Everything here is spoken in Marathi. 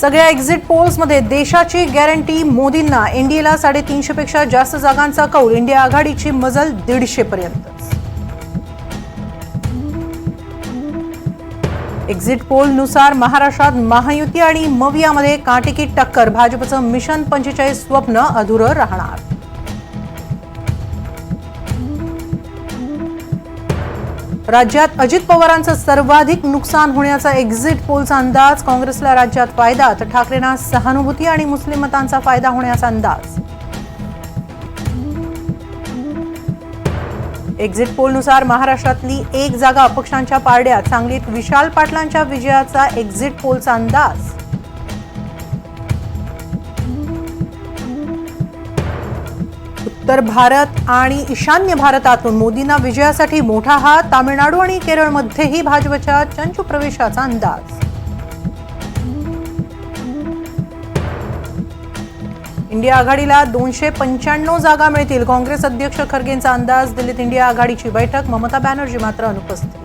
सगळ्या एक्झिट पोल्समध्ये देशाची गॅरंटी मोदींना. एनडीएला साडेतीनशेपेक्षा जास्त जागांचा कौल. इंडिया आघाडीची मजल दीडशेपर्यंत एक्झिट पोलनुसार महाराष्ट्रात महायुती आणि मवियामध्ये काटेकी टक्कर. भाजपचं मिशन पंचेचाळीस स्वप्न अधुरं राहणार. राज्यात अजित पवारांचं सर्वाधिक नुकसान होण्याचा एक्झिट पोलचा अंदाज काँग्रेसला राज्यात फायदा तर ठाकरेंना सहानुभूती आणि मुस्लिम मतांचा फायदा होण्याचा अंदाज. एक्झिट पोलनुसार महाराष्ट्रातली एक जागा अपक्षांच्या पारड्यात सांगलीत विशाल पाटलांच्या विजयाचा एक्झिट पोलचा अंदाज. तर भारत आणि ईशान्य भारतातून मोदींना विजयासाठी मोठा हात तामिळनाडू आणि केरळमध्येही भाजपच्या चंचू प्रवेशाचा अंदाज. इंडिया आघाडीला दोनशे पंच्याण्णव जागा मिळतील. काँग्रेस अध्यक्ष खरगेंचा अंदाज दिल्लीत इंडिया आघाडीची बैठक ममता बॅनर्जी मात्र अनुपस्थित.